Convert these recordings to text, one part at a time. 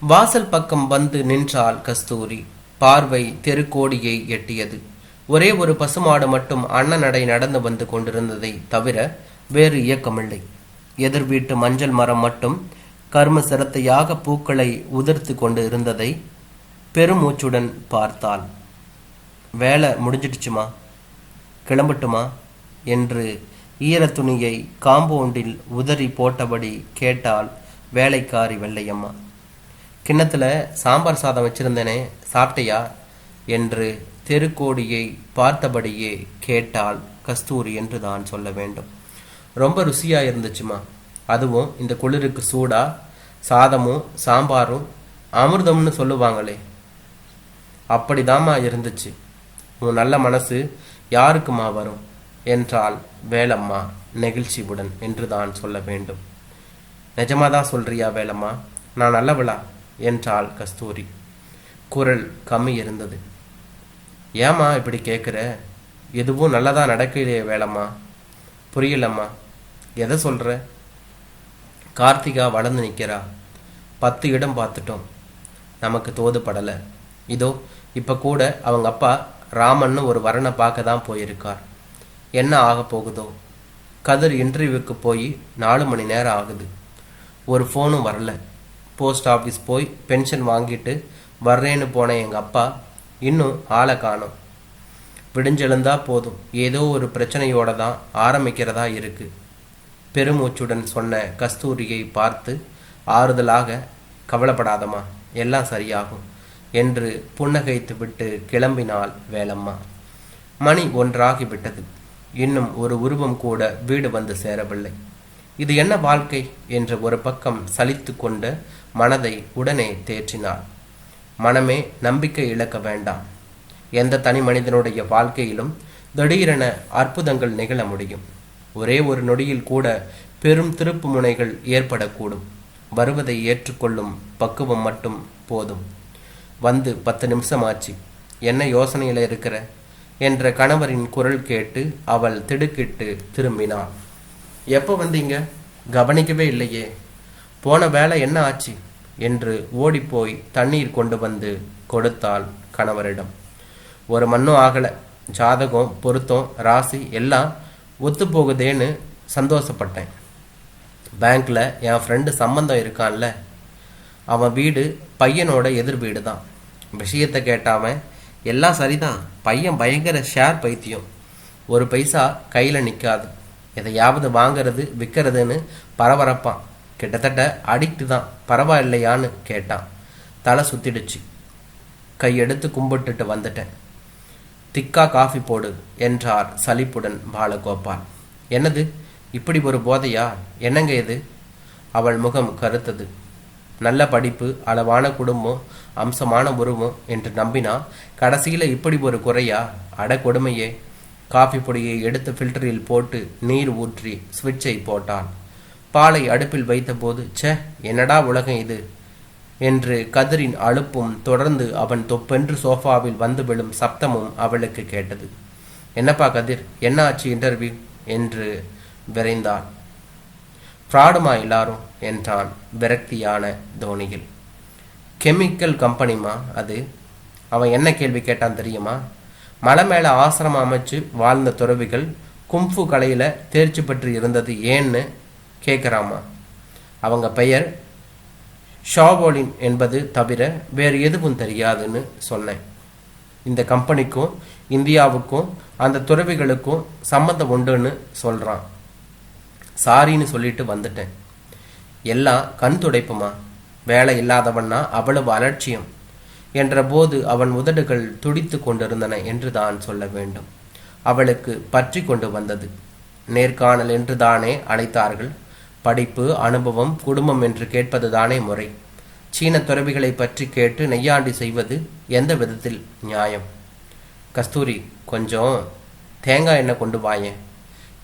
வாசல் பக்கம் வந்து நின்றாள் கஸ்தூரி. பார்வை தெருக்கோடியை எட்டியது. ஒரே ஒரு பசுமாடு மட்டும் அன்னநடை நடந்து வந்து கொண்டிருந்ததை தவிர வேறு இயக்கமில்லை. எதிர் வீட்டு மஞ்சள் மரம் மட்டும் கர்ம சிரத்தையாக பூக்களை உதிர்த்து கொண்டு இருந்ததை பெருமூச்சுடன் பார்த்தாள். வேலை முடிஞ்சிடுச்சுமா? கிளம்பட்டுமா? என்று ஈரத்துணியை காம்பவுண்டில் உதறி போட்டபடி கேட்டாள் வேலைக்காரி வெள்ளையம்மா. கிண்ணத்தில் சாம்பார் சாதம் வச்சிருந்தேனே சாப்பிட்டியா? என்று தெருக்கோடியை பார்த்தபடியே கேட்டால் கஸ்தூரி என்று தான் சொல்ல வேண்டும். ரொம்ப ருசியாக இருந்துச்சுமா. அதுவும் இந்த குளிருக்கு சூடாக சாதமும் சாம்பாரும் அமிர்தம்னு சொல்லுவாங்களே. அப்படிதாம்மா இருந்துச்சு. உன் நல்ல மனசு யாருக்குமா வரும்? என்றால் வேலம்மா நெகிழ்ச்சியுடன் என்று தான் சொல்ல வேண்டும். நிஜமாதான் சொல்றியா வேலம்மா? நான் நல்லவளா? என்றாள் கஸ்தூரி. குரல் கம்மி இருந்தது. ஏம்மா இப்படி கேட்குற எதுவும் நல்லதாக நடக்கலையே வேலைம்மா புரியலம்மா. எதை சொல்கிற கார்த்திகா வளர்ந்து நிற்கிறா பத்து இடம் பார்த்துட்டோம். நமக்கு தோதுபடலை இதோ இப்போ கூட அவங்க அப்பா ராமன்னு ஒரு வரனை பார்க்க தான் போயிருக்கார். என்ன ஆக போகுதோ? கதிர் இன்டர்வியூக்கு போய் நாலு மணி நேரம் ஆகுது. ஒரு ஃபோனும் வரல. போஸ்ட் ஆஃபீஸ் போய் பென்ஷன் வாங்கிட்டு வர்றேன்னு போன எங்கள் அப்பா இன்னும் ஆளை காணோம். விடிஞ்செழுந்தா போதும். ஏதோ ஒரு பிரச்சனையோட தான் ஆரம்பிக்கிறதா இருக்கு. பெருமூச்சுடன் சொன்ன கஸ்தூரியை பார்த்து ஆறுதலாக கவலைப்படாதம்மா எல்லாம் சரியாகும் என்று புன்னகைத்து விட்டு கிளம்பினாள் வேலம்மா. மணி ஒன்றாகிவிட்டது இன்னும் ஒரு உருவம் கூட வீடு வந்து சேரவில்லை. இது என்ன வாழ்க்கை? என்ற ஒரு பக்கம் சலித்து கொண்டு மனதை உடனே தேற்றினாள். மனமே நம்பிக்கை இழக்க வேண்டாம். எந்த தனி மனிதனுடைய வாழ்க்கையிலும் திடீரென அற்புதங்கள் நிகழ முடியும். ஒரே ஒரு நொடியில் கூட பெரும் திருப்பு முனைகள் ஏற்படக்கூடும். வருவதை ஏற்றுக்கொள்ளும் பக்குவம் மட்டும் போதும். வந்து பத்து நிமிஷம் ஆச்சு என்ன யோசனையில் இருக்கிற? என்ற கணவரின் குரல் கேட்டு அவள் திடுக்கிட்டு திரும்பினாள். எப்போ வந்தீங்க? கவனிக்கவே இல்லையே. போன வேலை என்ன ஆச்சு? என்று ஓடிப்போய் தண்ணீர் கொண்டு வந்து கொடுத்தாள் கணவரிடம். ஒரு மண்ணும் ஆகலை. ஜாதகம் பொருத்தம் ராசி எல்லாம் ஒத்து போகுதேன்னு சந்தோஷப்பட்டேன். பேங்க்கில் என் ஃப்ரெண்டு சம்பந்தம் இருக்கான்ல. அவன் வீடு பையனோட எதிர் வீடு தான் விஷயத்தை கேட்டாவன் எல்லாம் சரிதான். பையன் பயங்கர ஷேர் பைத்தியம். ஒரு பைசா கையில் நிற்காது எதையாவது வாங்குறது விற்கிறதுன்னு பரபரப்பான். கிட்டத்தட்ட அடிக்ட் தான். பரவாயில்லையான்னு கேட்டான். தலை சுத்திடுச்சு. கையெடுத்து கும்பிட்டுட்டு வந்துட்டேன். திக்கா காஃபி போடு என்றார் சலிப்புடன் பாலகோபால். என்னது? இப்படி ஒரு போதையா? என்னங்க இது? அவள் முகம் கருத்தது. நல்ல படிப்பு அளவான குடும்பம் அம்சமான உருவம் என்று நம்பினா கடைசியில் இப்படி ஒரு குறையா? அட கொடுமையே. காஃபி பொடியை எடுத்து ஃபில்டரில் போட்டு நீர் ஊற்றி சுவிட்சை போட்டான். பாலை அடுப்பில் வைத்தபோது ச்சே என்னடா உலகம் இது? என்று கதிரின் அழுப்பும் தொடர்ந்து அவன் தொப்பென்று சோஃபாவில் வந்து விழும் சப்தமும் அவளுக்கு கேட்டது. என்னப்பா கதிர் என்ன ஆச்சு இன்டர்வியூ என்று விரைந்தான். ஃப்ராடுமா எல்லாரும்? என்றான் விரக்தியான தோனியில். கெமிக்கல் கம்பெனிமா அது. அவன் என்ன கேள்வி கேட்டான் தெரியுமா? மலை மேலே ஆசிரமம் அமைச்சு வாழ்ந்த துறவிகள் கும்ஃபு கலையில் தேர்ச்சி பெற்று இருந்தது ஏன்னு கேட்குறாமா அவங்க பெயர் ஷாவோலின் என்பது தவிர வேறு எதுவும் தெரியாதுன்னு சொன்னேன். இந்த கம்பெனிக்கும் இந்தியாவுக்கும் அந்த துறவிகளுக்கும் சம்மந்தம் உண்டுன்னு சொல்கிறான் சாரின்னு சொல்லிட்டு வந்துட்டேன். எல்லாம் கண் துடைப்புமா? வேலை இல்லாதவன்னா அவ்வளவு அலட்சியம். என்றபோது அவன் உதடுகள் துடித்து கொண்டிருந்தன என்று தான் சொல்ல வேண்டும். அவளுக்கு பற்றி கொண்டு வந்தது. நேர்காணல் என்று தானே அழைத்தார்கள். படிப்பு அனுபவம் குடும்பம் என்று கேட்பது தானே முறை. சீன துறவிகளை பற்றி கேட்டு நெய்யாண்டி செய்வது எந்த விதத்தில் நியாயம்? கஸ்தூரி கொஞ்சம் தேங்காய் எண்ணெய் கொண்டு வாயேன்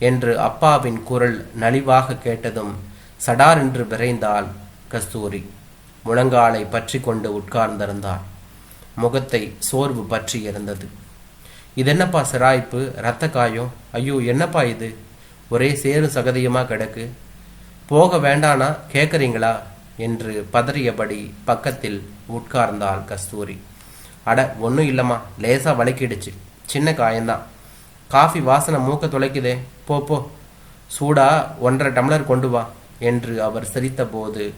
என்று அப்பாவின் குரல் நலிவாக கேட்டதும் சடார் என்று விரைந்தாள் கஸ்தூரி. முழங்காலை பற்றி கொண்டு உட்கார்ந்திருந்தாள். முகத்தை சோர்வு பற்றி இருந்தது. இதென்னப்பா சிராய்ப்பு? ரத்த காயம்? ஐயோ என்னப்பா இது? ஒரே சேறு சகதியமாக கிடக்கு? போக வேண்டானா கேட்குறீங்களா என்று பதறியபடி பக்கத்தில் உட்கார்ந்தாள் கஸ்தூரி. அட ஒன்றும் இல்லைம்மா. லேசாக வலிக்கிடுச்சு சின்ன காயந்தான் காஃபி வாசனை மூக்க துளைக்குதே போ போ. சூடா ஒன்றரை டம்ளர் கொண்டு வா என்று அவர் சிரித்தபோது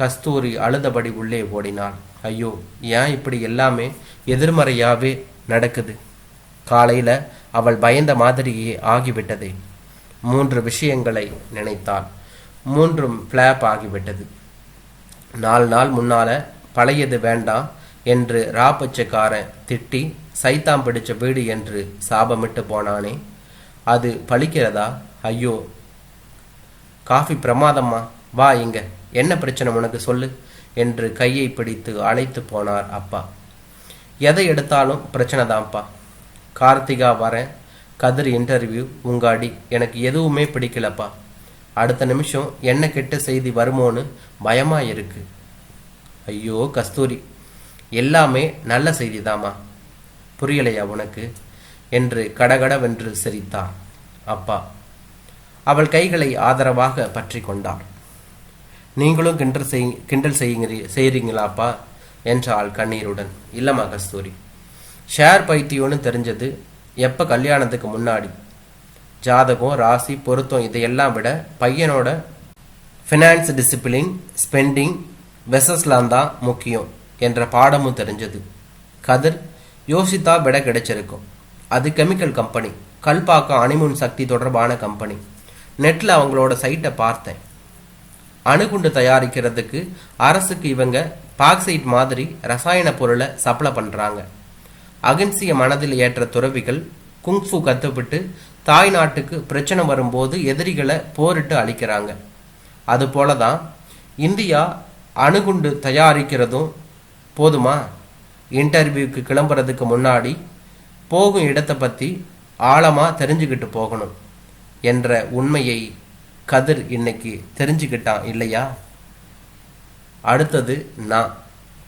கஸ்தூரி அழுதபடி உள்ளே ஓடினாள். ஐயோ ஏன் இப்படி எல்லாமே எதிர்மறையாகவே நடக்குது? காலையில் அவள் பயந்த மாதிரியே ஆகிவிட்டதே. மூன்று விஷயங்களை நினைத்தாள். மூன்றும் ஃப்ளாப் ஆகிவிட்டது. நாலு நாள் முன்னால பழையது வேண்டாம் என்று ராப்பச்சக்காரன் திட்டி சைத்தாம் பிடிச்ச வீடு என்று சாபமிட்டு போனானே. அது பழிக்கிறதா? ஐயோ காஃபி பிரமாதம்மா வா இங்கே. என்ன பிரச்சனை உனக்கு சொல்லு? என்று கையை பிடித்து அழைத்து போனார் அப்பா. எதை எடுத்தாலும் பிரச்சனை தான்ப்பா. கார்த்திகா வரேன். கதிர் இன்டர்வியூ உங்க அடி எனக்கு எதுவுமே பிடிக்கலப்பா. அடுத்த நிமிஷம் என்ன கெட்ட செய்தி வருமோன்னு பயமா இருக்கு. ஐயோ கஸ்தூரி. எல்லாமே நல்ல செய்திதாம்மா. புரியலையா உனக்கு? என்று கடகடவென்று சிரித்தான் அப்பா. அவள் கைகளை ஆதரவாக பற்றி கொண்டார் நீங்களும் கிண்டல் செய் கிண்டல் செய்யுங்கிறீ செய்கிறீங்களாப்பா என்றாள் கண்ணீருடன். இல்லம்மா கஸ்தூரி ஷேர் பைத்தியம்னு தெரிஞ்சது. எப்போ கல்யாணத்துக்கு முன்னாடி? ஜாதகம் ராசி பொருத்தம் இதையெல்லாம் விட பையனோட ஃபினான்ஸ் டிசிப்ளின் ஸ்பெண்டிங் வெசஸ்லாம் தான் முக்கியம் என்ற பாடமும் தெரிஞ்சது. கதிர் யோசித்தா விட கிடைச்சிருக்கும். அது கெமிக்கல் கம்பெனி கல்பாக்கம் அணிமுன் சக்தி தொடர்பான கம்பெனி நெட்டில் அவங்களோட சைட்டை பார்த்தேன். அணுகுண்டு தயாரிக்கிறதுக்கு அரசுக்கு இவங்க பாக்சைட் மாதிரி ரசாயன பொருளை சப்ளை பண்ணுறாங்க அகிம்சிய மனதில் ஏற்ற துறவிகள் குங்ஃபு கற்றுப்பிட்டு தாய் நாட்டுக்கு பிரச்சனை வரும்போது எதிரிகளை போரிட்டு அழிக்கிறாங்க. அதுபோல தான் இந்தியா அணுகுண்டு தயாரிக்கிறதும் போதுமா? இன்டர்வியூக்கு கிளம்புறதுக்கு முன்னாடி போகும் இடத்தை பற்றி ஆழமாக தெரிஞ்சுக்கிட்டு போகணும் என்ற உண்மையை கதிர் இன்னைக்கு தெரிஞ்சுக்கிட்டான் இல்லையா? அடுத்தது நான்.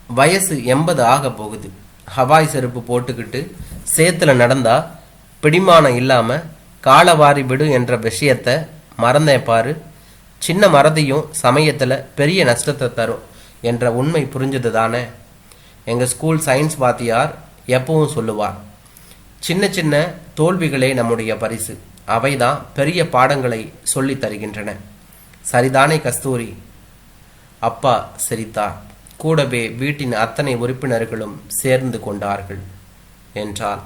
வயசு எண்பது ஆக போகுது. ஹவாய் செருப்பு போட்டுக்கிட்டு சேத்துல நடந்தா பிடிமானம் இல்லாம காலவாரி விடு என்ற விஷயத்த மறந்தேன் பாரு. சின்ன மறதியும் சமயத்தில் பெரிய நஷ்டத்தை தரும் என்ற உண்மை புரிஞ்சது தானே? எங்கள் ஸ்கூல் சயின்ஸ் வாத்தியார் எப்பவும் சொல்லுவார் சின்ன சின்ன தோல்விகளே நம்முடைய பரிசு. அவைதான் பெரிய பாடங்களை சொல்லி தருகின்றன. சரிதானே கஸ்தூரி? அப்பா சிரித்தார் கூடவே வீட்டின் அத்தனை உறுப்பினர்களும் சேர்ந்து கொண்டார்கள் என்றாள்.